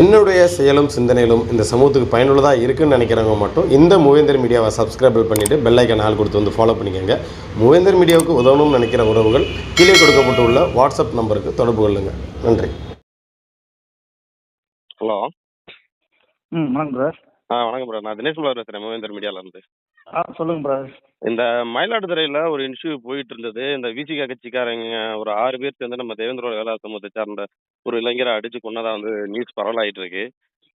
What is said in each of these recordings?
என்னுடைய செயலும் சிந்தனையிலும் இந்த சமூகத்துக்கு பயனுள்ளதாக இருக்குன்னு நினைக்கிறவங்க மட்டும் இந்த மூவேந்தர் மீடியாவை சப்ஸ்கிரைப் பண்ணிவிட்டு பெல் ஐக்கன் ஆள் கொடுத்து வந்து ஃபாலோ பண்ணிக்கோங்க. மூவேந்தர் மீடியாவுக்கு உதவணும்னு நினைக்கிற உறவுகள் கீழே கொடுக்கப்பட்டுள்ள வாட்ஸ்அப் நம்பருக்கு தொடர்பு கொள்ளுங்கள் நன்றி. ஹலோ. ம் வணக்கம் பிரதர் ஆ வணக்கம் ப்ரோ நான் தினேஷ் பேசுகிறேன் மூவேந்தர் மீடியாவிலேருந்து ஆ சொல்லுங்க பிரதர் இந்த மயிலாடுதுறையில் ஒரு இன்டர்வியூ போயிட்டு இருந்தது இந்த விசிகா கட்சிக்காரங்க ஒரு ஆறு பேர் சேர்ந்து நம்ம தேவேந்திரோட வேலா சமூகத்தை சார்ந்த ஒரு இளைஞரை அடிச்சு கொன்னதா வந்து நியூஸ் பரவலாயிட்டு இருக்கு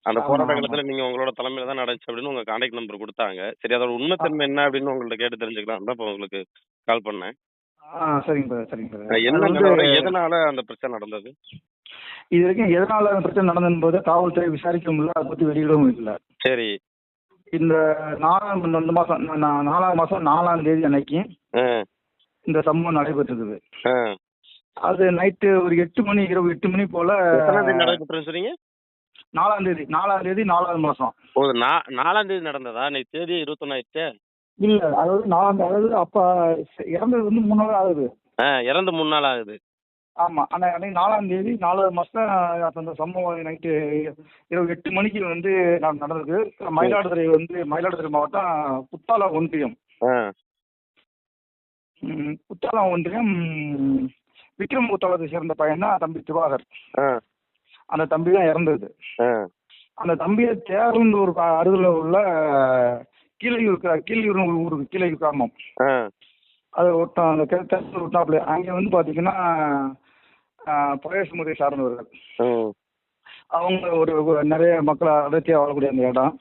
அந்த போராட்ட. காலத்தில் நீங்கள் உங்களோட தலைமையில தான் நடந்துச்சு அப்படின்னு உங்கள் கான்டாக்ட் நம்பர் கொடுத்தாங்க. சரி அதோட உண்மைத்தன்மை என்ன அப்படின்னு உங்கள்ட்ட கேட்டு தெரிஞ்சுக்கலாம் தான் இப்போ உங்களுக்கு கால் பண்ணேன். சரிங்க பிரதர் சரிங்க பிரதர் என்ன எதனால அந்த பிரச்சனை நடந்தது? இது வரைக்கும் எதனால பிரச்சனை நடந்தது காவல்துறை விசாரிக்கவும் இல்லை அதை பற்றி வெளியிடவும் இல்லை. சரி. இந்த நாலாம் இந்த நா- நாலாம் மாதம் நாலாம் தேதி அன்னைக்கு இந்த சம்பவம் நடைபெற்றிருக்குது. அது நைட்டு ஒரு எட்டு மணி இரவு எட்டு மணி போல நடைபெற்றுன்னு சொன்னீங்க? நாலாம் தேதி நாலாம் தேதி நாலாவது ஓ நா நாலாம் தேதி நடந்ததா? இன்னைக்கு தேதி இருபத்தொன்னாயிடுச்சு இல்லை அதாவது நாலாம் அதாவது அப்போ இறந்தது வந்து மூணு நாள் ஆகுது. இறந்து மூணு நாள் ஆகுது. ஆமா. ஆனா அன்னைக்கு நாலாம் தேதி நாலாவது மாசம் அந்த சம்பவம் நைட்டு இரவு எட்டு மணிக்கு வந்து நட- நடந்தது. மயிலாடுதுறை வந்து மயிலாடுதுறை மாவட்டம் குத்தாலம் ஒன்றியம். ஆ. ம், குத்தாலம் ஒன்றியம் விக்ரம் குத்தாலத்தை சேர்ந்த பையன் தான் தம்பி திவாகர். அந்த தம்பி தான் இறந்தது. அந்த தம்பியை தேர்ந்து ஒரு அருகில் உள்ள கீழையூர் கீழையூர் ஊருக்கு கீழையூர் கிராமம். அது ஒட்டம் அந்த தேர்தல் ஒட்டாப்புல அங்கே வந்து பார்த்தீங்கன்னா பழைய சமுதாய சார்ந்தவர்கள் அவங்க ஒரு நிறைய மக்களை அடர்த்தியாக வாழக்கூடிய அந்த இடம்.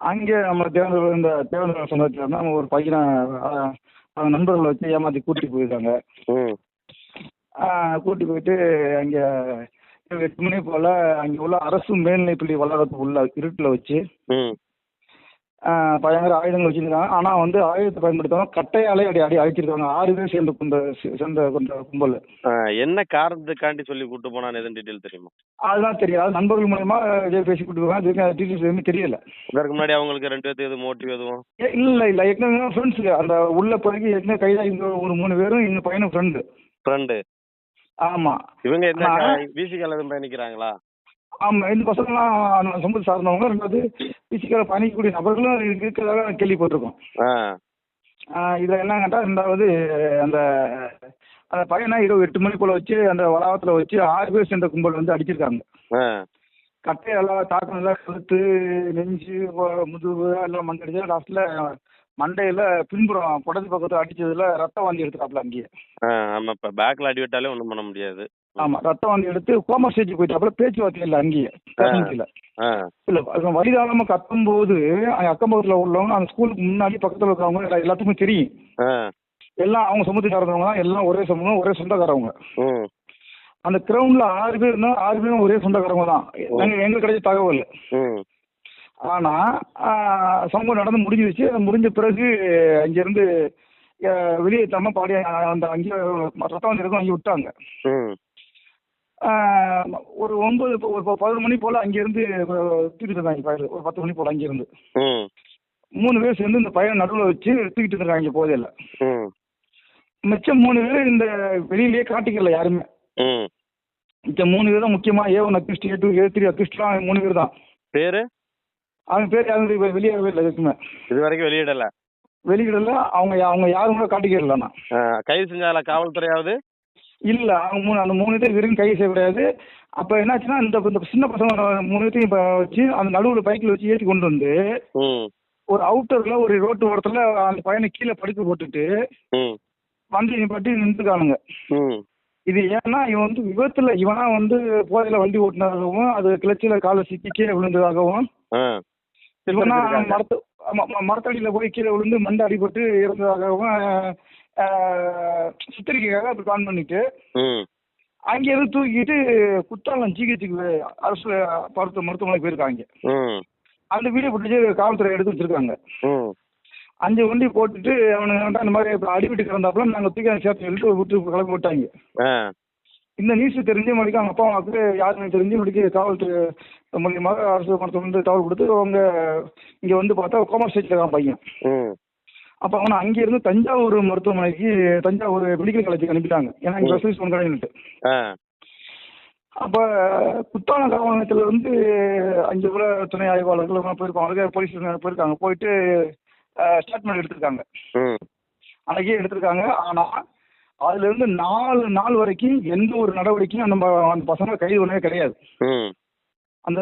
அங்கே நம்ம தேவந்தர் இந்த தேவந்தர் சொந்தத்தில் நம்ம ஒரு பையனை அவங்க நண்பர்களை வச்சு ஏமாற்றி கூட்டிட்டு போயிருக்காங்க கூட்டி போயிட்டு அங்கே எட்டு மணி போல் அங்கே உள்ள அரசு மேல்நிலைப்பள்ளி வளாகத்துக்கு உள்ள இருட்டில் வச்சு பயங்கர ஆயுதங்கள் வச்சிருக்காங்க. ஆனால் வந்து ஆயுதத்தை பயன்படுத்தாம கட்டையாலே அடி அடி அடிச்சிருக்காங்க. ஆறு பேர் சேர்ந்த குந்த சேர்ந்த கொண்ட கும்பல். என்ன காரணத்துக்காண்டி சொல்லி கூட்டு போனான்னு எதுவும் டீட்டெயில் தெரியுமா? அதெல்லாம் தெரியாது. நண்பர்கள் மூலயமா இதே பேசி கூட்டு போவாங்க டீட்டெயில்ஸ் எதுவுமே தெரியல. இதற்கு முன்னாடி அவங்களுக்கு ரெண்டு பேர்த்துக்கு எதுவும் மோட்டிவ் எதுவும்? இல்ல இல்ல. ஏற்கனவே ஃப்ரெண்ட்ஸ் அந்த உள்ள போய் ஏற்கனவே கைதாகி ஒரு மூணு பேரும் எங்க பையனும் ஃப்ரெண்டு ஃப்ரெண்டு ஆமா. இவங்க என்ன. விசிகால எதுவும் பயணிக்கிறாங்களா? ஆமா இந்த பசங்களாம் நம்ம சமூக சார்ந்தவங்க. ரெண்டாவது பிசிக்கல பயணிக்கக்கூடிய நபர்களும் இருக்கிறதாக நான் கேள்விப்பட்டிருக்கோம். இதுல என்ன கேட்டா ரெண்டாவது அந்த அந்த பையனை இரவு எட்டு மணி போல வச்சு அந்த வளாகத்துல வச்சு ஆறு பேர் சேர்ந்த கும்பல் வந்து அடிச்சிருக்காங்க. கட்டையெல்லாம் தாக்கம் எல்லாம் கழுத்து நெஞ்சு முதுகு எல்லாம் மண்டடிச்சு லாஸ்ட்ல மண்டையில பின்புறம் புடது பக்கத்துல அடிச்சதுல ரத்த வாந்தி எடுத்துட்டாப்ல அங்கேயே. ஆ ஆமா இப்போ பேக்கில் அடி விட்டாலே ஒன்றும் பண்ண முடியாது. ஆமா ரத்த வாந்தி எடுத்து கோமா ஸ்டேஜ் போயிட்டாப்புல பேச்சுவார்த்தை இல்லை அங்கேயே ஆ இல்ல அது வழிதாளமா கத்தும் போது அக்கம் பக்கத்துல உள்ளவங்க அந்த ஸ்கூலுக்கு முன்னாடி பக்கத்துல இருக்கிறவங்க எல்லா- எல்லாத்துக்கும் தெரியும். எல்லாம் அவங்க சமூகத்துக்காரவங்க தான் எல்லாம் ஒரே சமூகம் ஒரே சொந்தக்காரவங்க. அந்த கிரவுண்ட்ல ஆறு பேர் இருந்தா ஆறு பேரும் ஒரே சொந்தக்காரவங்க தான். எங்க எங்களுக்கு கிடைச்ச தகவல். ஆனா சம்பவம் நடந்து முடிஞ்சிருச்சு முடிஞ்ச பிறகு அங்கிருந்து அஹ், வெளியேற்றாம பாடி அந்த அங்கே ரத்தம் வந்து அங்கே விட்டாங்க. ஒரு ஒன்பது ஒரு பதினொரு மணி போல அங்கிருந்து தூக்கிட்டு இருந்தாங்க பையன் ஒரு பத்து மணி போல அங்கிருந்து. மூணு பேர் சேர்ந்து இந்த பையனை நடுவில் வச்சு தூக்கிட்டு இருக்காங்க போதையில. மிச்சம் மூணு பேர் இந்த வெளியிலேயே காட்டிக்கல யாருமே. ம். மிச்ச மூணு பேர் தான் முக்கியமா A one accused A two A three அக்யூஸ்ட்லாம் மூணு பேர் தான். பேர்? அவங்க பேர் யாரும் வெளியாகவே இல்லை எதுக்குமே. இது வரைக்கும் வெளியிடலை. வெளியிடல அவங்க அவங்க யாரும் கூட காட்டிக்கிறலண்ணா ஆ, கைது செஞ்சால காவல்துறையாவது? இல்ல அவங்க மூணு அந்த மூணு பேர் வரைக்கும் கை செய்ய கிடையாது. அப்ப என்னாச்சுன்னா இந்த இந்த சின்ன பசங்க மூணு பேர்த்தையும் இப்ப வச்சு அந்த நடுவுல பைக்ல வச்சு ஏற்றி கொண்டு வந்து ஒரு அவுட்டர்ல ஒரு ரோட்டு ஓரத்துல அந்த பையனை கீழே படுக்க போட்டுட்டு வண்டி நிப்பாட்டி நின்றுக்கானுங்க இது ஏன்னா இவன் வந்து விபத்துல இவனா வந்து போதையில வண்டி ஓட்டினதாகவும் அது கிளச்சில காலை சிக்கி கீழே விழுந்ததாகவும் இவனா. மரத்து மரத்தடியில போய் கீழே விழுந்து மண்டை அடிபட்டு இறந்ததாகவும் ஆஹ், சித்தரிக்கைக்காக அப்படி பிளான் பண்ணிட்டு ம். அங்கேருந்து தூக்கிட்டு குற்றாலம் ஜிஹெச்சுக்கு அரசு மருத்துவ மருத்துவமனைக்கு போயிருக்காங்க. அந்த வீடியோ பிடிச்சி காவல்துறை எடுத்து வச்சிருக்காங்க. அஞ்சு வண்டி போட்டுட்டு வந்துட்டு அந்த மாதிரி அடிபட்டு கிடந்தாப்புல நாங்கள் தூக்கி சேர்த்து சொல்லிட்டு விட்டு கிளம்பி விட்டாங்க. இந்த நியூஸ் தெரிஞ்ச மணிக்கு அவங்க அப்பா அம்மாவுக்கு யாருன்னு தெரிஞ்சு மணிக்கு காவல்துறை மூலியமாக அரசு மருத்துவமனை தகவல் கொடுத்து அவங்க இங்கே வந்து பார்த்தா கோமா ஸ்டேஜில் இருக்கான் பையன். அப்போ அவனை அங்கேருந்து தஞ்சாவூர் மருத்துவமனைக்கு தஞ்சாவூர் மெடிக்கல் காலேஜுக்கு அனுப்பிட்டாங்க. ஏன்னா இங்கே. ஸ்பெஷலிஸ்ட் ஒன்று கிடையாது ஆ. அப்போ குத்தான கிராமத்தில் வந்து அஞ்சு கூட துணை ஆய்வாளர்கள் போயிருப்பாங்க. போலீஸ் போயிருக்காங்க. போயிட்டு ஸ்டேட்மெண்ட் எடுத்திருக்காங்க. ம். அன்னைக்கே எடுத்திருக்காங்க. ஆனால் அதுலேருந்து நாலு நாள் வரைக்கும் எந்த ஒரு நடவடிக்கையும் அந்த பசங்க கைது பண்ணவே கிடையாது அந்த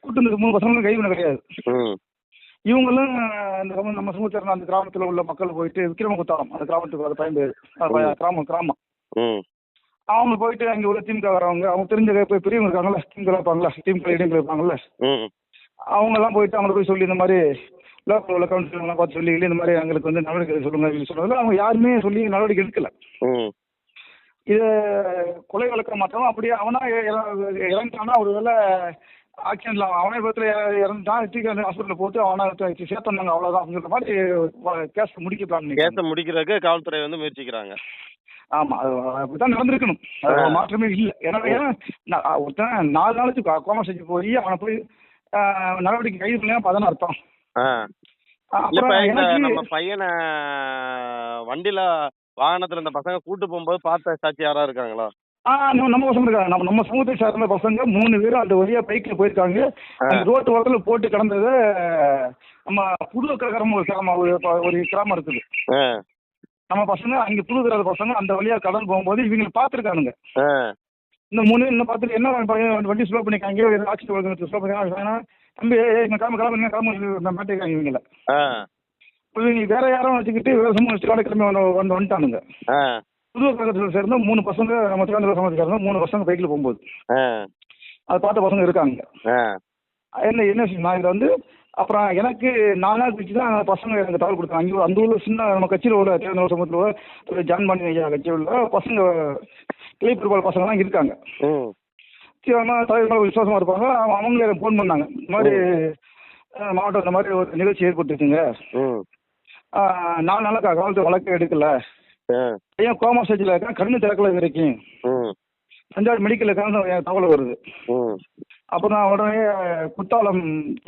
கூட்டு இருந்த மூணு பசங்களும் கைது பண்ண கிடையாது இவங்களும் இந்த நம்ம சமூகத்தில் அந்த கிராமத்தில் உள்ள மக்கள் போயிட்டு விக்ரமகுத்தாலம் அந்த கிராமத்துக்கு அது பயன்பேர் கிராமம் கிராமம். அவங்க போயிட்டு அங்கே உள்ள திமுக வரவங்க அவங்க தெரிஞ்ச போய் பெரியவங்க இருக்காங்கல்ல திமுக இருப்பாங்கல்ல திமுக இடையில இருப்பாங்கல்ல. அவங்க எல்லாம் போயிட்டு அவங்கள போய் சொல்லி இந்த மாதிரி லோக்கல் உள்ள கவுன்சிலர்லாம் பார்த்து சொல்லி இந்த மாதிரி எங்களுக்கு வந்து நடவடிக்கை சொல்லுங்க அப்படின்னு சொன்னதில் அவங்க யாருமே சொல்லி நடவடிக்கை எடுக்கல. இதை கொலை வழக்க மாற்றவும் அப்படியே அவனா இற- இறந்துட்டானா ஒரு வேலை ஆக்சிடென்ட்ல அவனே விதத்தில் இறந்துட்டான் தூக்கி ஹாஸ்பிட்டலில் போட்டு அவனை சேர்த்தாங்க அவ்வளோதான் அப்படிங்கிற மாதிரி கேஸ் முடிக்க பிளான் கேஸை முடிக்கிறதுக்கு காவல்துறை வந்து முயற்சிக்கிறாங்க. ஆமா அது அப்படித்தான் நடந்திருக்கணும். அது மாற்றமே இல்லை. ஏன்னா ஒருத்தன் நாலு நாளைக்கு கோமா செஞ்சு போய் அவனை போய் நடவடிக்கை கைது பண்ணா அப்பதான் அர்த்தம். நம்ம பையனை வண்டியில வாகனத்துல இந்த பசங்க கூட்டு போகும்போது பார்த்த சாட்சி யாரா இருக்காங்களா? ஆ நம்ம நம்ம பசங்க இருக்காங்க நம்ம நம்ம சமூகத்தை சார்ந்த பசங்க மூணு பேரும் அந்த வழியா பைக்ல போயிருக்காங்க. அந்த ரோட்டு ஓரத்துல போட்டு கிடந்தது நம்ம புது கிராமம் ஒரு கிராமம் ஒரு கிராமம் இருக்குது. நம்ம பசங்க அங்க புது கிராம பசங்க அந்த வழியா கடல் போகும்போது இவங்க பார்த்துருக்கானுங்க. ஆ. இந்த மூணு இன்னும் பார்த்துட்டு என்ன வண்டி ஸ்லோ பண்ணிக்காங்க ஆக்சிடென்ட் ஸ்லோ பண்ணிக்காங்க. தம்பி கிளம்பு கிளம்பு கிளம்பு மாட்டிருக்காங்க இவங்கள. இவங்க வேற யாரும் வச்சுக்கிட்டு வேற வச்சு கிளம்பி வந்து வந்து வந்துட்டானுங்க. புது கிரகத்தில் சேர்ந்த மூணு பசங்க நம்ம சமூகத்தில் சேர்ந்த மூணு பசங்க பைக்கில் போகும்போது. அது பார்த்த பசங்க இருக்காங்க. என்ன என்ன நான் இதில் வந்து அப்புறம் எனக்கு நாலு நாள் கழிச்சு தான் பசங்க எனக்கு தகவல் கொடுத்தாங்க. அங்கே அந்த ஊரில் சின்ன நம்ம கட்சியில் உள்ள தேர்தல் சமூகத்தில் உள்ள ஜான் பண்ணி ஐயா கட்சியில் உள்ள பசங்க கிளைப்பெருபால் பசங்கலாம் இருக்காங்க. ஆனால் தலைவர் விசுவாசமாக இருப்பாங்க. அவங்க- அவங்களே ஃபோன் பண்ணாங்க. இந்த மாதிரி மாவட்டம் இந்த மாதிரி ஒரு நிகழ்ச்சி ஏற்பட்டுச்சுங்க ம். அஹ், நாலு நாளாக காவல்துறை வழக்கு எடுக்கல. பையன் கோமா ஸ்டேஜில் இருக்கான் கண்ணு திறக்கல வரைக்கும். தஞ்சாவூர் மெடிக்கல் இருக்கான்னு தகவல் வருது. அப்போ நான் உடனே குத்தாலம்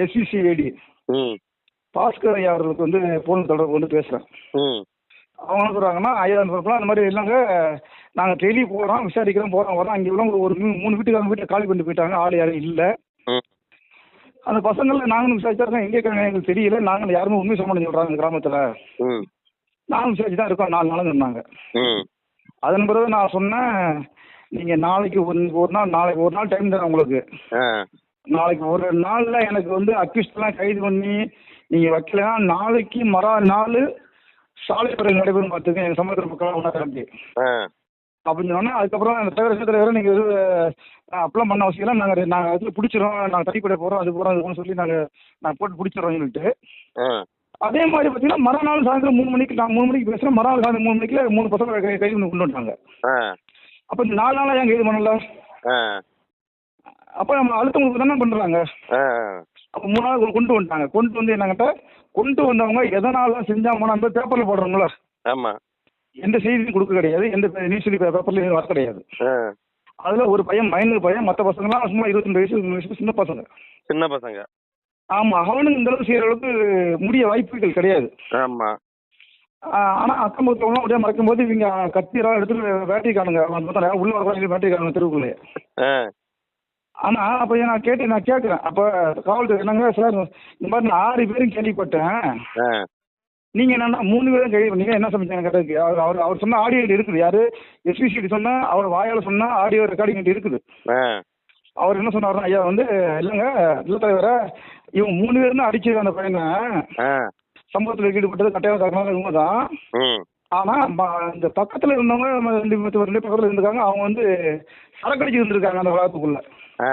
எஸ்சிசிஐடி ம். பாஸ்கர் ஐயா அவர்களுக்கு வந்து போன் தொடர்பு கொண்டு பேசுகிறேன் ம். அவங்க என்ன சொல்கிறாங்கன்னா ஐயா சொல்கிறோம் அந்த மாதிரி இல்லைங்க. நாங்கள் டெய்லி போகிறோம் விசாரிக்கிறோம் போகிறோம் வரோம் அங்கே உள்ள ஒரு மூணு வீட்டுக்காரங்க வீட்டில் காலி பண்ணிட்டு போயிட்டாங்க. ஆள் யாரும் இல்லை. அந்த பசங்களில் நாங்களும் விசாரிச்சாருக்கோம் எங்கே இருக்காங்க எங்களுக்கு தெரியல. நாங்கள் யாருமே உண்மை மாட்டேன்னு சொல்கிறாங்க கிராமத்தில். ம் நாங்களும் விசாரிச்சு தான் இருக்கோம். நாலு நாளும் சொன்னாங்க. அதன் பிறகு நான் சொன்னேன் நீங்கள் நாளைக்கு ஒரு ஒரு நாள் நாளைக்கு ஒரு நாள் டைம் தரேன் உங்களுக்கு. நாளைக்கு ஒரு நாளில் எனக்கு வந்து அக்யூஸ்ட்லாம் கைது பண்ணி நீங்கள் வைக்கலைன்னா நாளைக்கு மறா நாள் சாலை பரவல் நடைபெறும் பார்த்துக்க எங்கள் சமுத்திர மக்கள் ஒன்றா கிளம்பி அப்படின்னு சொன்னோன்னா அதுக்கப்புறம் அந்த தலைவர் தலைவர் நீங்கள் இது அப்ளை பண்ண அவசியம் இல்லை. நாங்கள் நாங்கள் இது பிடிச்சிரோம் நாங்கள் தனிப்படை போகிறோம் அது போகிறோம் அது போகிறோம் சொல்லி நாங்கள் நான் போட்டு பிடிச்சிரோம் சொல்லிட்டு. அதே மாதிரி பார்த்தீங்கன்னா மறுநாள் சாயந்தரம் மூணு மணிக்கு நான் மூணு மணிக்கு பேசுகிறேன் மறுநாள் சாயந்தரம் மூணு மணிக்கு மூணு பசங்க கைது பண்ணி கொண்டு வந்துட்டாங்க. அப்போ இந்த நாலு நாளாக ஏன் கைது பண்ணல? அப்போ நம்ம அழுத்தவங்களுக்கு தானே பண்ணுறாங்க ஆ அப்போ மூணு நாள் கொண்டு வந்துட்டாங்க. கொண்டு வந்து என்னங்கிட்ட கொண்டு வந்தவங்க எதனால செஞ்சாங்கன்னா அந்த பேப்பரில் போடுறாங்களா ஆமா. எந்த செய்தியும் கொடுக்க கிடையாது. எந்த நியூஸ் பேப்பர்லையும் வர கிடையாது. அதில் ஒரு பையன் மைனர் பையன் மற்ற பசங்களாம் சும்மா இருபத்தெண்டு வயசு வயசு சின்ன பசங்க. சின்ன பசங்க. ஆமாம் அவனுக்கு இந்த அளவுக்கு செய்கிற அளவுக்கு முடிய வாய்ப்புகள் கிடையாது. ஆமா. ஆனால் அக்கம் பக்கம்லாம் அப்படியே மறைக்கும் போது இவங்க கத்தியெல்லாம் எடுத்துட்டு வேட்டைக்கானுங்க மொத்தம் உள்ள வர வேட்டைக்கானுங்க தெருவுக்குள்ளே ஆ. ஆனால் அப்போ நான் கேட்டு நான் கேட்குறேன். அப்போ காவல்துறை என்னங்க சார் இந்த மாதிரி நான் ஆறு பேரும் கேள்விப்பட்டேன். நீங்க என்னன்னா மூணு பேரும் கைது பண்ணீங்க. என்ன சமைச்சாங்க கேட்டதுக்கு? அவர் அவர் அவர் சொன்ன ஆடியோ இருக்குது. யாரு? எஸ்பிசிடி சொன்னா அவர் வாயால சொன்னா ஆடியோ ரெக்கார்டிங் இருக்குது. அவர் என்ன சொன்னாருன்னா ஐயா வந்து இல்லைங்க இல்ல தலைவர இவங்க மூணு பேரும் தான் அடிச்சிருக்காங்க அந்த பையனை. சம்பவத்தில் ஈடுபட்டது கட்டாயம் காரணமாக உண்மைதான் ஆனா இந்த பக்கத்துல இருந்தவங்க ரெண்டு ரெண்டு பக்கத்துல இருந்திருக்காங்க. அவங்க வந்து சரக்கு அடிச்சு இருந்திருக்காங்க அந்த வளாகத்துக்குள்ள. ஆ.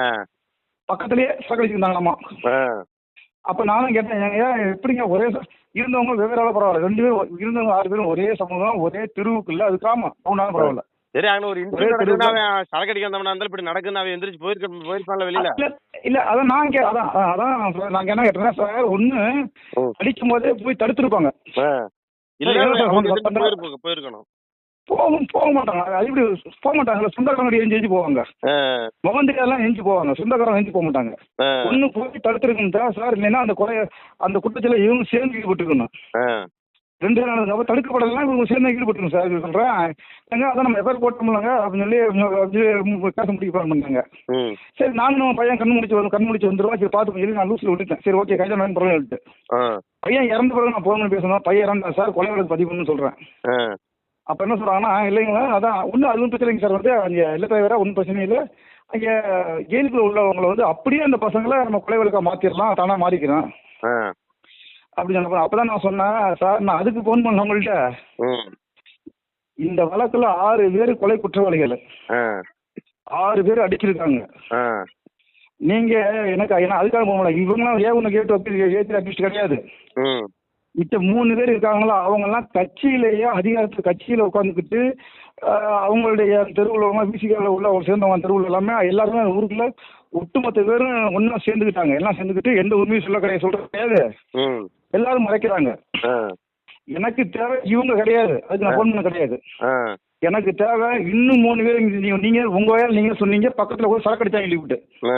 பக்கத்துலயே சரக்கு அடிச்சிருந்தாங்களாமா அப்ப நானும் கேட்டேன் ஏன் எப்படிங்க ஒரே இருந்தவங்க வெவ்வேறு ஆளா பரவாயில்ல. ரெண்டு பேரும் இருந்தவங்க ஆறு பேரும் ஒரே சமூகம் ஒரே தெருவுக்குள்ள அது கிராமம் அவனாலும் பரவாயில்ல. சரி அங்க ஒரு இன்சிடென்ட் அவன் சரக்கு அடிக்க வந்தவனா இருந்தாலும் இப்படி நடக்குன்னு அவன் எந்திரிச்சு போயிருக்க போயிருப்பான்ல வெளியில? இல்ல அதான் நான் கே அதான் நாங்க என்ன கேட்டேன்னா சார் ஒண்ணு. அடிக்கும் போதே போய் தடுத்திருப்பாங்க. இல்ல போயிருக்கணும். போகும் போக மாட்டாங்க. அது இப்படி போக மாட்டாங்க சொந்தக்காரங்க எஞ்சி எஞ்சி போவாங்க. முகந்திரியெல்லாம் எஞ்சி போவாங்க சொந்தக்காரங்க எஞ்சி போக மாட்டாங்க. ஒண்ணு போய் தடுத்திருக்கணும் சார் இல்லைன்னா அந்த கொலை அந்த குற்றத்துல இவங்க சேர்ந்து ஈடுபட்டுக்கணும். ஆ. ரெண்டு நடந்தது அப்போ தடுக்கப்படலாம் இவங்க சேர்ந்து ஈடுபட்டுருங்க சார். இது சொல்கிறேன் ஏங்க அதான் நம்ம எஃப்ஐஆர் போட்டோம்லங்க அப்படின்னு சொல்லி வந்து காசு முடிக்க பண்ணாங்க சரி நானும் நம்ம பையன் கண்ணு முடிச்சு வரும் கண்ணு முடிச்சு வந்துருவா. சரி பார்த்து சொல்லி நான் லூசில் விட்டுட்டேன். சரி ஓகே கையில் நான் பரவாயில்ல ஆ. பையன் இறந்த பிறகு நான் போகணும்னு பேசணும். பையன் இறந்தா சார் கொலை வழக்கு பதிவு பண்ணு சொல்கிறேன் அப்போ என்ன சொல்கிறாங்கன்னா இல்லைங்களா அதான் ஒன்றும் அதுவும் பிரச்சனை இல்லைங்க சார். வந்து அங்கே இல்லை தவிர ஒன்றும் பிரச்சனை இல்லை. அங்கே ஜெயிலுக்குள்ள உள்ளவங்களை வந்து அப்படியே அந்த பசங்களை நம்ம கொலை வழக்கா மாற்றிடலாம் தானாக மாறிக்கிறோம். அப்படி சொன்னப்போ அப்போ தான் நான் சொன்னேன் சார் நான் அதுக்கு ஃபோன் பண்ணேன் உங்கள்கிட்ட இந்த வழக்கில் ஆறு பேர் கொலை குற்றவாளிகள். ஆறு பேர் அடிச்சிருக்காங்க. ஆ. நீங்கள் எனக்கு ஏன்னா அதுக்காக போக முடியல இவங்களாம் ஏ ஒன்று கேட்டு ஏற்றி அட்மிஸ்ட் கிடையாது? மித்த மூணு பேர் இருக்காங்களா? அவங்கெல்லாம் கட்சியிலேயே அதிகாரத்தில் கட்சியில் உட்காந்துக்கிட்டு அவங்களுடைய தெருவில் உள்ளவங்க பிசிகாவில் உள்ள சேர்ந்தவங்க தெருவில் எல்லாமே எல்லாருமே ஊருக்குள்ள ஒட்டுமொத்த பேரும் ஒன்றா சேர்ந்துக்கிட்டாங்க. எல்லாம் சேர்ந்துக்கிட்டு எந்த உண்மையும் சொல்ல கிடையாது. சொல்கிறது கிடையாது. எல்லாரும் மறைக்கிறாங்க. எனக்கு தேவை இவங்க கிடையாது. அதுக்கு நான் ஃபோன் பண்ண கிடையாது. எனக்கு தேவை இன்னும் மூணு பேர் நீங்க உங்க வேலை நீங்க சொன்னீங்க பக்கத்துல கூட சரக்கு அடிச்சாங்க ஆ.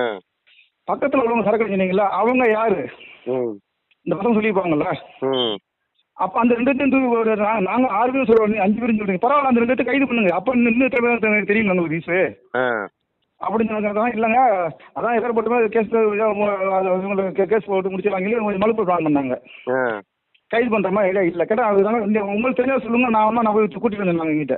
பக்கத்துல உள்ளவங்க சரக்கு அடிச்சீங்களா அவங்க யாரு? இந்த பசங்க சொல்லியிருப்பாங்கல்ல? அப்ப அந்த ரெண்டு பேரும் நாங்க ஆறு பேர் சொல்றோம் அஞ்சு பேரும் சொல்றீங்க பரவாயில்ல அந்த ரெண்டு கைது பண்ணுங்க. அப்ப இன்னும் பேர் தெரியும் ஆ. அப்படின்னு சொன்னாங்க இல்லைங்க அதான் எதிர போட்டு கேஸ் கேஸ் போட்டு முடிச்சிடலாங்க மலுப்பு பிளான் பண்ணாங்க. கைது பண்ற மாதிரி ஐடியா இல்லை. கேட்டா அதுதாங்க இந்த உங்களுக்கு தெரிஞ்சா சொல்லுங்க நான் வேணா நான் கூட்டிட்டு வந்தேன் எங்கிட்ட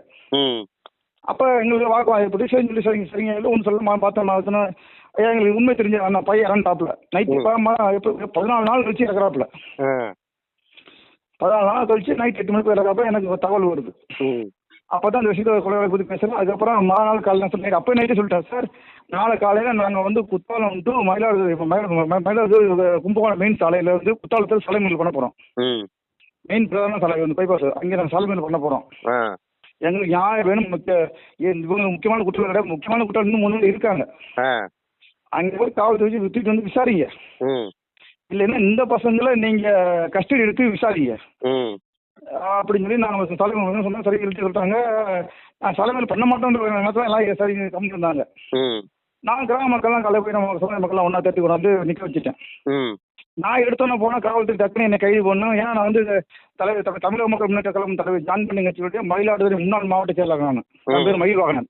அப்போ எங்களுக்கு வாக்கு எப்படி சரி சொல்லி சரிங்க சரிங்க இல்லை ஒன்று சொல்ல பார்த்தோம் நான் ஐயா எங்களுக்கு உண்மை தெரிஞ்ச நான் பையன் இறந்துட்டாப்புல நைட்டு எப்போ பதினாலு நாள் கழிச்சு இறக்குறாப்புல பதினாலு நாள் கழிச்சு நைட் எட்டு மணிக்கு இறக்குறப்ப எனக்கு தகவல் வருது. அப்போ தான் இந்த விஷயத்தை கொலை பற்றி பேசுகிறேன் அதுக்கப்புறம் மறுநாள் காலையில் சொன்னேன் அப்போ நைட்டு சொல்லிட்டேன் சார் நாளை காலையில் நாங்கள் வந்து குத்தாலம் டு மயிலாடுதுறை மயிலாடுதுறை கும்பகோணம் மெயின் சாலையில் வந்து குத்தாலத்தில் சாலை மில் பண்ண போகிறோம் மெயின் பிரதான சாலை வந்து பைபாஸ் அங்கே நாங்கள் சாலை மில் பண்ண போகிறோம் ஆ. எங்களுக்கு யார் வேணும் இவங்க முக்கியமான குற்றவாளி கிடையாது. முக்கியமான குற்றவாளி இன்னும் மூணு பேர் இருக்காங்க அங்கே போய் காவல்துறை வச்சு விட்டுட்டு வந்து விசாரிங்க. இல்லைன்னா இந்த பசங்களை நீங்கள் கஸ்டடி எடுத்து விசாரிங்க. அப்படின்னு சொல்லி நாங்கள் தலைமை சொன்னோம் சரி இழுத்து சொல்லிட்டாங்க. நான் தலைமையில் பண்ண மாட்டோன்ற நேரத்தில் எல்லாம் சரி கம்மி இருந்தாங்க. ம். நான் கிராம மக்கள்லாம் காலை போய் நம்ம சமுதாய மக்கள்லாம் ஒன்றா தட்டி கொண்டாந்து நிற்க வச்சுட்டேன். நான் எடுத்தோன்னே போனால் காவல்துறை டக்குனு என்னை கைது பண்ணணும். ஏன்னா நான் வந்து தலைவர் தமிழ் தமிழக மக்கள் முன்னேற்ற கழகம் தலைவர் ஜாயின் பண்ணுங்க சொல்லிட்டு மயிலாடுதுறை முன்னாள் மாவட்ட செயலாளர் நான். பேர் மயில் வாகனன்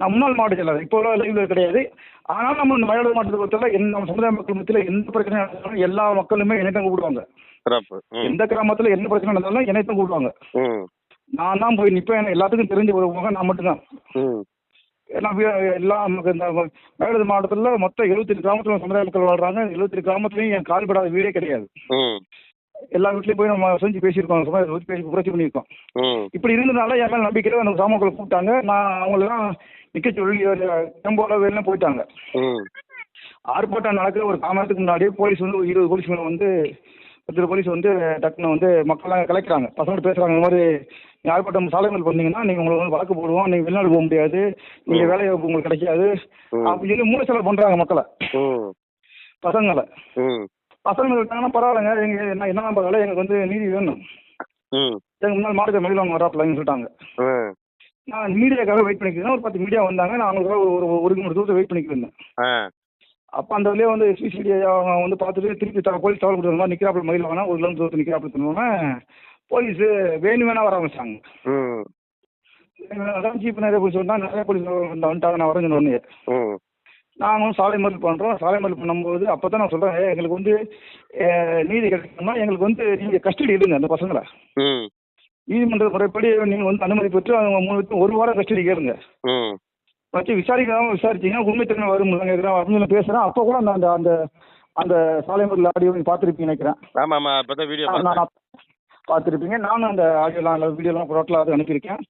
நான் முன்னாள் மாவட்ட செயலாளர். இப்போ உள்ள லைவ்ல கிடையாது. ஆனால் நம்ம இந்த மயிலாடுதுறை மாவட்டத்தை பொறுத்தவரை நம்ம சமுதாய மக்கள் மத்தியில் எந்த பிரச்சனை நடந்தாலும் எல்லா மக்களுமே என்னை தான் கூப்பிடுவாங்க. எந்த கிராமத்தில் என்ன பிரச்சனை நடந்தாலும் என்னை தான் கூப்பிடுவாங்க. நான் தான் போய் நிற்பேன் எல்லாத்துக்கும் தெரிஞ்ச ஒரு முகம் நான் மட்டும்தான். ஏன்னா எல்லா இந்த மயிலாடுதுறை மாவட்டத்தில் மொத்தம் எழுபத்தெட்டு கிராமத்தில் சமுதாய மக்கள் வாழ்றாங்க. எழுபத்தெட்டு கிராமத்துலையும் என் கால்படாத வீடே கிடையாது. எல்லா வீட்லையும் போய் நம்ம செஞ்சு பேசியிருக்கோம். சமுதாயத்தை பற்றி பேசி புரட்சி பண்ணியிருக்கோம். இப்படி இருந்ததுனால என் மேலே நம்பிக்கையில் அந்த கிராம மக்களை கூப்பிட்டாங்க. நான் அவங்களெல்லாம் நிற்க சொல்லி டெம்போல போயிட்டாங்க. ஆர்ப்பாட்டம் நடக்கிற ஒரு காமத்துக்கு முன்னாடி போலீஸ் வந்து ஒரு இருபது போலீஸ் மேலே வந்து பத்து போலீஸ் வந்து டக்குன்னு வந்து மக்கள்லாம் கலைக்கிறாங்க. பசங்க பேசுகிறாங்க இந்த மாதிரி நீங்க ஆர்ப்பாட்டம் சாலைகள் பண்ணீங்கன்னா நீங்கள் உங்களுக்கு வந்து வழக்கு போடுவோம் நீங்கள் வெளிநாடு போக முடியாது நீங்கள் வேலை வாய்ப்பு உங்களுக்கு கிடைக்காது. அப்படின்னு சொல்லி மூணு செலவு பண்ணுறாங்க மக்களை. பசங்களை. பசங்க இருக்காங்கன்னா பரவாயில்லைங்க எங்க என்ன என்ன பரவாயில்ல எனக்கு வந்து நீதி வேணும். ம். எங்கள் முன்னாள் மாவட்ட மகிழ்வாங்க வராப்பிள்ளைன்னு சொல்லிட்டாங்க. ஆ நான் மீடியாக்காக வெயிட் பண்ணிக்கிறேன் ஒரு பத்து மீடியா வந்தாங்க. நான் அவங்களுக்காக ஒரு ஒரு ஒரு மணி தூரத்தை வெயிட் பண்ணிக்கிட்டு இருந்தேன். அப்போ அந்த வழியாக வந்து எஸ்பிசிடி அவங்க வந்து பார்த்துட்டு திருப்பி த போலீஸ் தகவல் கொடுத்த மாதிரி நிற்கிறாப்புல மயில் வாங்கினா ஒரு கிலோமீட்டர் தூரத்தில் நிற்கிறாப்புல சொன்னோன்னே போலீஸ் வேணும் வேணா வர ஆரம்பிச்சாங்க ம். அதான் ஜீப் நிறைய போலீஸ் வந்தா நிறைய போலீஸ் வந்து வந்துட்டாங்க நான் வரேன்னு உடனே ம். நாங்களும் சாலை மறியல் பண்ணுறோம் சாலை மறியல் பண்ணும்போது அப்போ தான் நான் சொல்கிறேன் எங்களுக்கு வந்து நீதி கிடைக்கணும்னா எங்களுக்கு வந்து நீங்கள் கஸ்டடி எடுங்க அந்த பசங்களை. ம். நீதிமன்ற முறைப்படி நீங்கள் வந்து அனுமதி பெற்று அவங்க மூணு பேரும் ஒரு வாரம் கஸ்டடி கேளுங்க. ம். வச்சு விசாரிக்காம விசாரிச்சீங்கன்னா உண்மை தன்மை வரும் அப்படின்னு சொல்லி பேசுகிறேன் அப்போ கூட அந்த அந்த அந்த அந்த சாலை மறியல் ஆடியோ நீங்கள் பார்த்துருப்பீங்க நினைக்கிறேன். ஆமாம் ஆமாம் இப்போ தான் வீடியோ ஆ, பார்த்தேன் நான் பார்த்துருப்பீங்க. நானும் அந்த ஆடியோலாம் அந்த வீடியோலாம் ரோட்டில் அது அனுப்பியிருக்கேன்.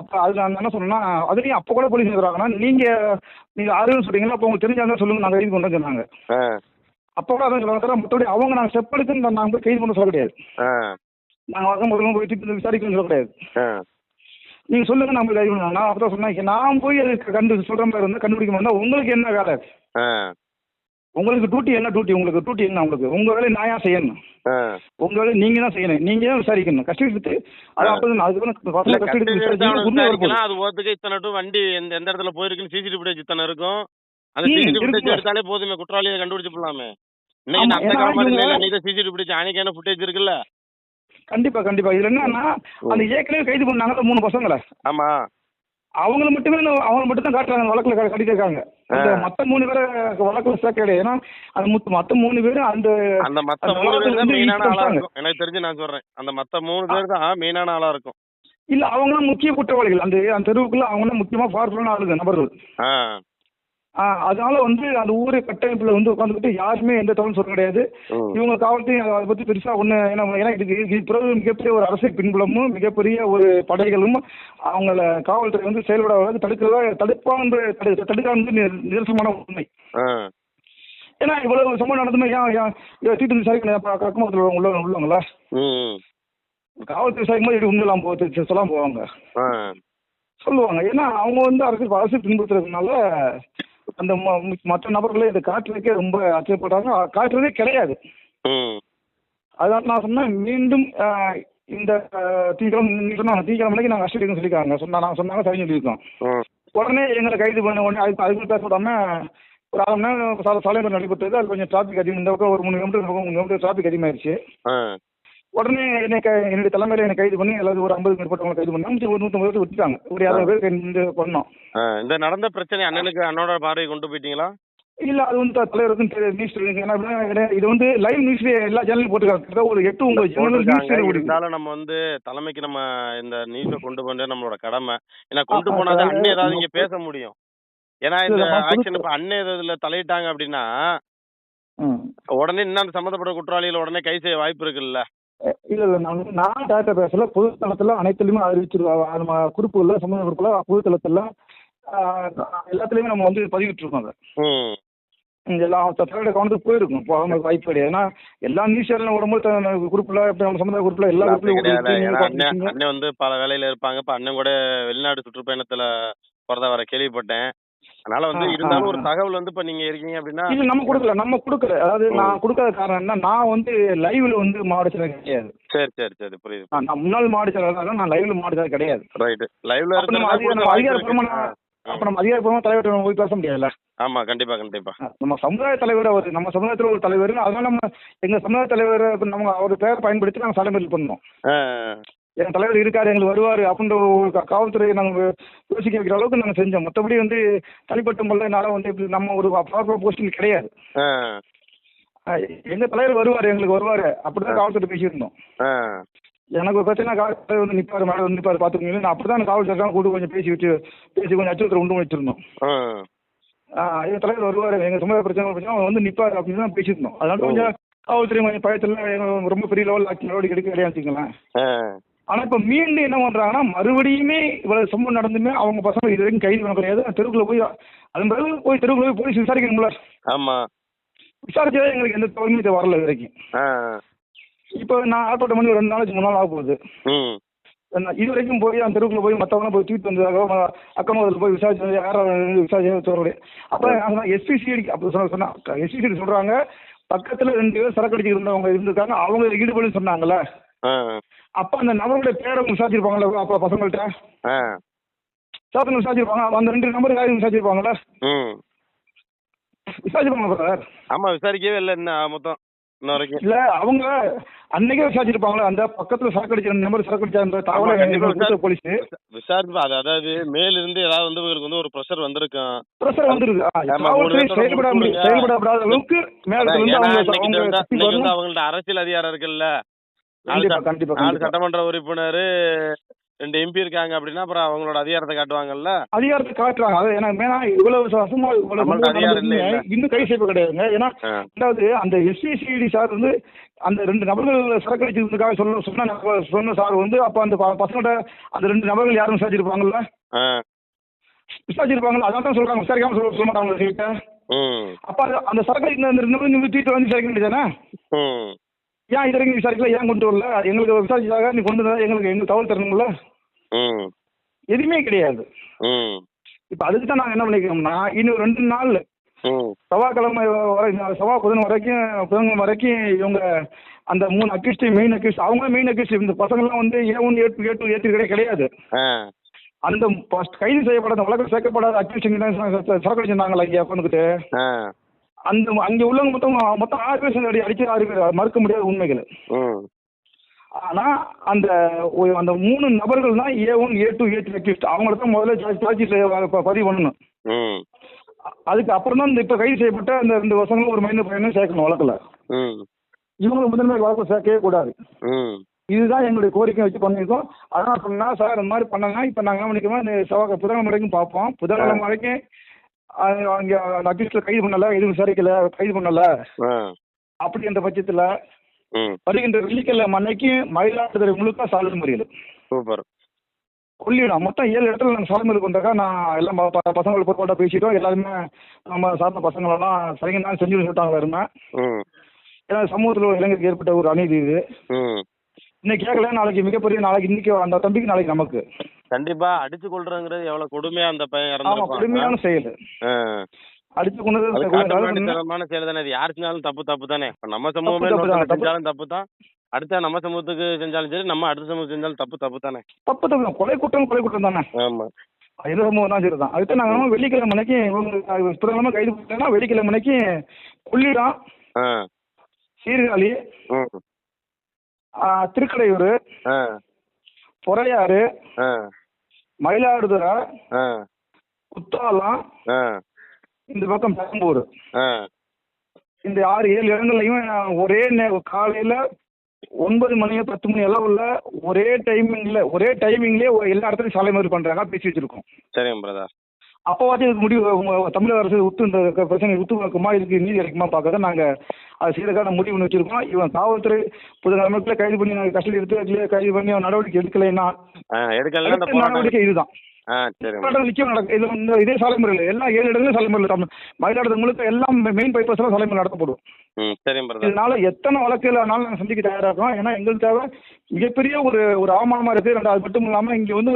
அப்போ அது நான் என்ன சொன்னேன்னா அதுலேயும் அப்போ கூட போலீஸ் இருக்கிறாங்கன்னா நீங்கள் நீங்கள் ஆறுன்னு சொல்றீங்களா அப்போ உங்களுக்கு தெரிஞ்சாங்க சொல்லுங்க நாங்கள் கைது பண்ணுறோம்னு சொன்னாங்க. அப்போ கூட அதான் சொல்லுவாங்க மற்றபடி அவங்க நாங்கள் ஸ்டெப் எடுக்குன்னு நாங்கள் போய் கைது பண்ண சொல்ல கிடையாது நாங்கள் வக்கம் முதல்ல போய் திருப்பி விசாரிக்கணும்னு சொல்ல கிடையாது. ஆ. நீங்கள் சொல்லுங்க நம்ம கைது நான் அப்போ சொன்னேன். நான் போய் அது கண்டு சொல்கிற மாதிரி இருந்தால் கண்டுபிடிக்க வந்தால் உங்களுக்கு என்ன வேலை? உங்களுக்கு டியூட்டி என்ன டியூட்டி உங்களுக்கு டியூட்டி என்ன உங்களுக்கு? உங்கள் வேலையை நான் ஏன் செய்யணும்? ஆ. உங்கள் வேலையை நீங்கள் தான் செய்யணும். நீங்கள் தான் விசாரிக்கணும். கஸ்டடி எடுத்து அது அப்போ அதுக்கு அது ஓத்துக்கு இத்தனை டு வண்டி எந்த எந்த இடத்துல போயிருக்குன்னு சிசிடிவி ஃபுட்டேஜ் இத்தனை இருக்கும். அந்த சிசிடிவி ஃபுட்டேஜ். எடுத்தாலே போதுமே. குற்றவாளியை கண்டுபிடிச்சு போடலாமே இன்னைக்கு அந்த காலம் இல்லை சிசிடிவி ஃபுட்டேஜ் அன்னைக்கான ஃபுட்டேஜ் இருக்குல்ல. கண்டிப்பா கண்டிப்பா. இதுல என்னன்னா அந்த ஏற்கனவே கைது பண்ணாங்க மூணு பசங்களை. ஆமா. அவங்கள மட்டுமே அவங்க மட்டும் தான் காட்டுறாங்க வழக்குல க- கட்டிட்டு அந்த ஆ. மத்த மூணு பேரை வழக்குல சேர்க்க ஏன்னா அந்த முத்த- மத்த மூணு பேரும் அந்த அந்த மத்த மூணு பேர் தான் மெயினான ஆளா. இருக்கும். எனக்கு தெரிஞ்சு நான் சொல்றேன். அந்த மத்த மூணு பேர் தான் மெயினான ஆளா இருக்கும். இல்ல அவங்க முக்கிய குற்றவாளிகள். அந்த அந்த தெருவுக்குள்ள அவங்க முக்கியமா பவர்ஃபுல்லான ஆளுங்க நபர்கள். ஆ அதனால வந்து அந்த ஊரு கட்டமைப்புல வந்து உட்காந்துக்கிட்டு யாருமே எந்த தகவலும் சொல்ல கிடையாது. இவங்க காவல்துறை அதை பத்தி பெருசா ஒண்ணு ஏன்னா ஏன்னா இதுக்கு இது பிறகு மிகப்பெரிய ஒரு அரசியல் பின்புலமும் மிகப்பெரிய ஒரு படைகளும் அவங்கள காவல்துறை வந்து செயல்பட தடுக்கிறதா தடுப்பாங்க தடு தடுக்காந்து நிரசனமான உண்மை. ஏன்னா இவ்வளவு சம்பவம் நடந்துமே ஏன் தீட்டு விசாரிக்கணும் கக்குமத்தில் உள்ள உள்ளவங்களா? காவல்துறை விசாரிக்கும் போது இப்படி உண்மையெல்லாம் போட்டு சொல்லாம போவாங்க. சொல்லுவாங்க. ஏன்னா அவங்க வந்து அரசியல் அரசியல் பின்பற்றுறதுனால அந்த மற்ற நபர்களை இதை காட்டுறதுக்கே ரொம்ப அச்சப்படுறாங்க அ- காட்டுறதே கிடையாது. ம். அதான் நான் சொன்னேன் மீண்டும் இந்த நீங்க சொன்னாங்க திங்கட்கிழமைக்கு நாங்கள் கஸ்டடின்னு சொல்லியிருக்காங்க. சொன்னா நாங்கள் சொன்னாங்க சரி சொல்லியிருக்கோம். உடனே எங்களை கைது பண்ண உடனே அதுக்கு அதுக்கு பேச விடாம ஒரு அரை மணி நேரம் சாலை நடைபெற்றது. அது கொஞ்சம் டிராஃபிக் அதிகம் இந்த பக்கம் ஒரு மூணு கிலோமீட்டர் மூணு கிலோமீட்டர் டிராஃபிக் அதிகமாயிருச்சு. உடனே என்னை க என்னுடைய தலைமையில என்னை கைது பண்ணி எல்லாரும் ஒரு ஐம்பது மேற்பட்டவங்களை கைது பண்ணி ஒரு நூற்றம்பது பேர் விட்டுட்டாங்க. ஒரு இரநூறு பேர் கைது பண்ணோம். இந்த நடந்த பிரச்சனை அண்ணனுக்கு அண்ணனோட பார்வை கொண்டு போயிட்டீங்களா? இல்ல அது வந்து தலைவருக்கும் நியூஸ். ஏன்னா இது வந்து லைவ் நியூஸ்ல எல்லா சேனலும் போட்டுருக்காங்க ஒரு எட்டு ஒன்பது நியூஸ் இருந்தாலும் நம்ம வந்து தலைமைக்கு நம்ம இந்த நியூஸை கொண்டு போறது நம்மளோட கடமை. ஏன்னா கொண்டு போனாதான் அண்ணன் ஏதாவது இங்க பேச முடியும். ஏன்னா இந்த ஆக்ஷன் இப்ப அண்ணன் இதுல தலையிட்டாங்க அப்படின்னா. உடனே இன்னும் சம்மந்தப்பட்ட குற்றவாளிகள் உடனே கை செய்ய வாய்ப்பு இருக்குல்ல. இல்ல இல்ல. நான் வந்து- நான் டேட்டா பேசல. பொதுத்தளத்துல அனைத்துலயுமே அறிவிச்சிருக்கோம் நம்ம குறிப்புகள்ல சமூக குறிப்புல பொதுத்தளத்துல எல்லாத்துலயுமே நம்ம வந்து பதிவிட்டு இருக்கோம் அதை எல்லா தலைவரோட கவனத்துக்கு போயிருக்கும். போகாம வாய்ப்பு கிடையாது. ஏன்னா எல்லா நியூஸ் சேனலும் விடும்போது குரூப்ல நம்ம சமுதாய குரூப்ல எல்லா குரூப்லயும். அண்ணன் வந்து பல வேலையில இருப்பாங்க. இப்ப அண்ணன் கூட வெளிநாடு சுற்றுப்பயணத்துல போறதா வர கேள்விப்பட்டேன். அதனால வந்து இருந்தாலும் ஒரு. தகவல் வந்து இப்ப நீங்க இருக்கீங்க அப்படின்னா இல்ல நம்ம கொடுக்கல நம்ம கொடுக்கல. அதாவது. நான் கொடுக்காத காரணம் என்ன நான் வந்து லைவ்ல வந்து மாவட்ட செயலர் கிடையாது. சரி சரி சரி புரியுது. நான் முன்னாள் மாவட்ட செயலர் நான் லைவ்ல மாவட்ட செயலர் கிடையாது. ரைட் லைவ்ல அதிகாரப்பூர்வமா அப்ப நம்ம அதிகாரப்பூர்வமா நம்ம போய் பேச முடியாதுல்ல? ஆமா கண்டிப்பா கண்டிப்பா. நம்ம சமுதாய தலைவர் அவர் நம்ம சமுதாயத்துல ஒரு தலைவர் அதனால நம்ம எங்க சமுதாய தலைவர் நம்ம அவர் பெயர் பயன்படுத்தி நாங்க தலைமையில் பண்ணோம். எங்க தலைவர் இருக்காரு எங்களுக்கு வருவாரு அப்படின்ற ஒரு காவல்துறையை நாங்க யோசிக்க வைக்கிற அளவுக்கு நாங்க செஞ்சோம். மற்றபடி வந்து தனிப்பட்ட முறையினால வந்து இப்படி நம்ம ஒரு ப்ராப்பர் போஸ்டிங் கிடையாது. எங்க தலைவர் வருவாரு எங்களுக்கு வருவாரு. அப்படிதான் காவல்துறை பேசியிருந்தோம். எனக்கு ஒரு பிரச்சனை காவல்துறை வந்து நிப்பாரு மேடம் வந்து நிப்பாரு பாத்துக்கோங்க. நான் அப்படிதான் காவல்துறை கூட்டு கொஞ்சம் பேசி வச்சு பேசி கொஞ்சம் அச்சுறுத்தல் உண்டு வச்சிருந்தோம். எங்க தலைவர் வருவாரு. எங்க சமுதாய பிரச்சனை பிரச்சனை அவர் வந்து நிப்பாரு அப்படின்னு தான் பேசியிருந்தோம். அதனால கொஞ்சம் காவல்துறை கொஞ்சம் பயத்துல ரொம்ப பெரிய லெவல் நடவடிக்கை எடுக்க கிடையாது வச்சுங்களேன் ஆனா இப்ப மீண்டும் என்ன பண்றாங்கன்னா மறுபடியுமே இவ்வளவு சம்பவம் நடந்துமே அவங்க பசங்க இது வரைக்கும் கைது பண்ண கிடையாது. தெருவுக்குள்ள போய் அதன் பிறகு போய் தெருவுக்குள்ள போய் போலீஸ் விசாரிக்கணும்ல. ஆமா. விசாரிச்சதே எங்களுக்கு எந்த தகவலுமே இது வரல இது வரைக்கும். இப்போ நான் ஆட்டோட்ட மணி ரெண்டு நாளைக்கு மூணு நாள் ஆக போகுது. இது வரைக்கும் போய் அந்த தெருவுக்குள்ள போய் மற்றவங்க போய் தூக்கிட்டு வந்ததாக அக்கம் போய் விசாரிச்சு யார விசாரிச்சு சொல்றேன் அப்போ எஸ்பிசிடி அப்போ சொன்ன சொன்னா எஸ்பிசிடி சொல்றாங்க பக்கத்துல ரெண்டு பேர் சரக்கு அடிச்சு இருந்தவங்க இருந்திருக்காங்க அவங்க ஈடுபடுன்னு சொன்னாங்கல்ல. அப்ப அந்த நபருடைய பேரை விசாரிச்சிருப்பாங்கல்ல அப்ப பசங்கள்ட்ட? சாத்தனை விசாரிச்சிருப்பாங்க அந்த ரெண்டு நம்பர் யாரும் விசாரிச்சிருப்பாங்கல்ல? விசாரிச்சிருப்பாங்க சார் ஆமா விசாரிக்கவே இல்லை இன்னும் மொத்தம் இல்ல அவங்க அன்னைக்கே விசாரிச்சிருப்பாங்களா அந்த பக்கத்துல சரக்கு அடிச்ச ரெண்டு நம்பர் சரக்கு அடிச்ச அந்த தகவலை போலீஸ். விசாரிச்சு அது அதாவது மேல இருந்து ஏதாவது வந்து இவங்களுக்கு வந்து ஒரு ப்ரெஷர் வந்திருக்கும். பிரஷர் வந்துருக்கு. செயல்பட. செயல்படாத அளவுக்கு மேலத்துல இருந்து. அவங்கள்ட்ட அரசியல் அதிகாரம் இருக்குல்ல. நாலு சட்டமன்ற உறுப்பினர் ரெண்டு எம்பி இருக்காங்க அப்படின்னா அப்புறம் அவங்களோட அதிகாரத்தை காட்டுவாங்கல்ல? அதிகாரத்தை காட்டுறாங்க. அது ஏன்னா மேனா இவ்வளவு வருஷமா. இன்னும் கை செய்ய கிடையாதுங்க. ஏன்னா. ரெண்டாவது அந்த எஸ்பிசிடி சார் வந்து அந்த ரெண்டு நபர்கள் சரக்கு அடிச்சதுக்காக சொல்ல சொன்ன சொன்ன சார் வந்து அப்ப அந்த ப- பசங்கள்ட்ட அந்த ரெண்டு நபர்கள் யாரும் விசாரிச்சிருப்பாங்கல்ல? விசாரிச்சிருப்பாங்கல்ல? அதான் தான் சொல்றாங்க. விசாரிக்காம சொல்ல சொல்ல மாட்டாங்க கிட்ட அப்ப அந்த- அந்த சரக்கு அடிச்ச அந்த ரெண்டு நபர்கள் நிறுத்திட்டு வந்து விசாரிக்க வேண்டியதானே ஏன் இது வரைக்கும் விசாரிக்கல? ஏன் கொண்டு வரல? எங்களுக்கு விசாரிச்சாக நீ கொண்டு வந்தா எங்களுக்கு எங்களுக்கு தகவல் தரணும்ல? எதுவுமே கிடையாது. இப்ப அதுக்கு தான் நாங்க என்ன பண்ணிக்கிறோம்னா இன்னும் ரெண்டு நாள் செவ்வாய்க்கிழமை வரை செவ்வாய் புதன் வரைக்கும் புதன் வரைக்கும் இவங்க அந்த மூணு அக்யூஸ்ட் மெயின் அக்யூஸ்ட் அவங்க மெயின் அக்யூஸ்ட் இந்த பசங்கள்லாம் வந்து A one A two A two A three கிடையாது. அந்த கைது செய்யப்படாத வழக்கு சேர்க்கப்படாத அக்யூஸ்ட் சரக்கு அடிச்சிருந்தாங்களா இங்கே உட்காந்துக்கிட்டு அந்த அங்கே உள்ளவங்க மொத்தம் மொத்தம் ஆறு பேர் சேர்ந்து அடி அடிச்சு ஆறு பேர். மறுக்க முடியாத உண்மைகள். ஆனா அந்த அந்த மூணு நபர்கள் தான் A one A two A three accused அவங்கள தான் முதல்ல சார்ஜ் பதிவு பண்ணணும். அதுக்கு அப்புறம் தான் இந்த இப்போ கைது செய்யப்பட்ட அந்த ரெண்டு வருஷங்களும் ஒரு மைனர் பையனும் சேர்க்கணும் வழக்கில். இவங்களை முதன்மை வழக்கு சேர்க்கவே கூடாது. இதுதான் எங்களுடைய கோரிக்கை வச்சு பண்ணியிருக்கோம். அதான் சொன்னா சார் இந்த மாதிரி பண்ணாங்க இப்போ நாங்கள் என்ன பண்ணிக்கோமா இந்த செவ்வாய் புதன்கிழமை வரைக்கும் பார்ப்போம். புதன்கிழமை வரைக்கும் அங்கே அந்த அக்யூஸ்டில் கைது பண்ணல எதுவும் விசாரிக்கல கைது பண்ணல. ஆ. அப்படின்ற பட்சத்தில் வருகின்ற வெள்ளிக்கிழமை அன்னைக்கு மயிலாடுதுறை முழுக்க சாலை மறியல். சூப்பர். கொள்ளிடம் மொத்தம் ஏழு இடத்துல நாங்கள் சாலை மறியல் கொண்டாக்கா நான் எல்லாம் ப- ப- பசங்களை பொறுப்பாட்ட பேசிட்டோம். எல்லாருமே நம்ம சார்ந்த பசங்களெல்லாம் சரிங்க தான் செஞ்சு சொல்லிட்டாங்க வருமே ம். ஏன்னா சமூகத்தில் ஒரு இளைஞருக்கு ஏற்பட்ட ஒரு அநீதி இது. இன்னைக்கு கேட்கல நாளைக்கு மிகப்பெரிய நாளைக்கு இன்னைக்கு அந்த தம்பிக்கு நாளைக்கு நமக்கு. கண்டிப்பா அடிச்சு கொள்றதுங்கிறது எவ்வளவு கொடுமையா அந்த பையன் ஆமா கொடுமையான செயல். அடிச்சு கொண்டது செயல் தானே இது யார் செஞ்சாலும் தப்பு தப்பு தானே. இப்ப நம்ம சமூகமே. செஞ்சாலும் தப்பு தான். அடுத்த நம்ம சமூகத்துக்கு செஞ்சாலும் சரி நம்ம அடுத்த சமூகம் செஞ்சாலும் தப்பு தப்பு தானே. தப்பு தப்பு. கொலை குற்றம் கொலை குற்றம் தானே. ஆமா. எந்த சம்பவம் தான் சரி தான் அதுக்கு நாங்கள் வெள்ளிக்கிழமை மணிக்கு புதன்கிழமை கைது பண்ணிட்டோம்னா வெள்ளிக்கிழமை மணிக்கு கொள்ளிடம் ஆ. சீர்காழி திருக்கடையூர் ஆ. பொறையாறு ஆ. மயிலாடுதுறை குத்தாலம் இந்த பக்கம் பெரம்பூர். ஆ. இந்த ஆறு ஏழு இடங்கள்லையும் ஒரே காலையில் ஒன்பது மணி பத்து மணி அளவுல ஒரே டைமிங்ல ஒரே டைமிங்லேயே எல்லா இடத்துலையும் சாலை மாதிரி பண்ணுறாங்க பேசி வச்சிருக்கோம். சரிங்க பிரதர் அப்போவாச்சும் இதுக்கு முடிவு தமிழக அரசு உத்து இந்த பிரச்சனை உத்து பார்க்குமா? இதுக்கு நீதி கிடைக்குமா பார்க்க தான் நாங்கள் அது செய்யறதுக்கான முடிவு ஒண்ணு வச்சிருக்கோம். இவன் காவல்துறை புதுக்கிழமைக்குள்ள கைது பண்ணி நாங்கள் கஸ்டடி எடுத்து கைது பண்ணி அவன் நடவடிக்கை எடுக்கலைன்னா நடவடிக்கை இதுதான். நிச்சயம் நடக்கும் இது இந்த இதே சாலை முறையில் எல்லா ஏழு இடங்களும் சாலை முறையில் தமிழ் மயிலாடுதுறை முழுக்க எல்லாம் மெயின் எல்லாம் சாலை நடத்தப்படும் இதனால எத்தனை வழக்குகள் ஆனாலும் நாங்கள் சந்திக்க தயாரா இருக்கோம். ஏன்னா எங்களுக்கு தேவை மிகப்பெரிய ஒரு ஒரு அவமானமா இருக்கு. ரெண்டு அது மட்டும் இல்லாம இங்க வந்து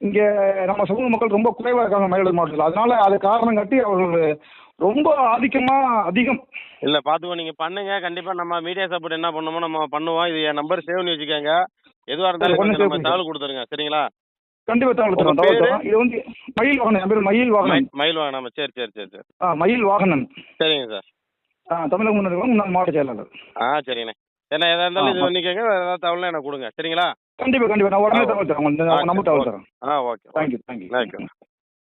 இங்க நம்ம சமூக மக்கள் ரொம்ப குறைவா இருக்காங்க மயிலாடுதுறை மாவட்டத்தில். அதனால அது காரணம் காட்டி அவர்கள் ரொம்ப ஆதிக்கமா அதிகம். இல்ல பாத்துக்கோ நீங்க பண்ணுங்க. கண்டிப்பா நம்ம மீடியா சப்போர்ட் என்ன பண்ணுமோ நம்ம பண்ணுவோம். இது என் நம்பர் சேவ் பண்ணி வச்சுக்கோங்க. எதுவா இருந்தாலும் நம்ம. தகவல் கொடுத்துருங்க. சரிங்களா? கண்டிப்பா தகவல் தரோம் இது வந்து மயில் வாகனம். என் பேர் மயில் வாகனன் மயில் வாங்க சரி சரி சரி சரி. ஆ, மயில் வாகனன் சரிங்க சார். ஆ, தமிழக முன்னணி முன்னாள் மாவட்ட செயலாளர். ஆ சரிங்கண்ணே. ஏன்னா எதா இருந்தாலும் இது. பண்ணிக்கோங்க. ஏதாவது தகவல் எனக்கு கொடுங்க. சரிங்களா? கண்டிப்பா கண்டிப்பா நான் உடனே தகவல் தரேன் உங்களுக்கு ஆ, நம்பர் சரி, தகவல் ஓகே. தரேன்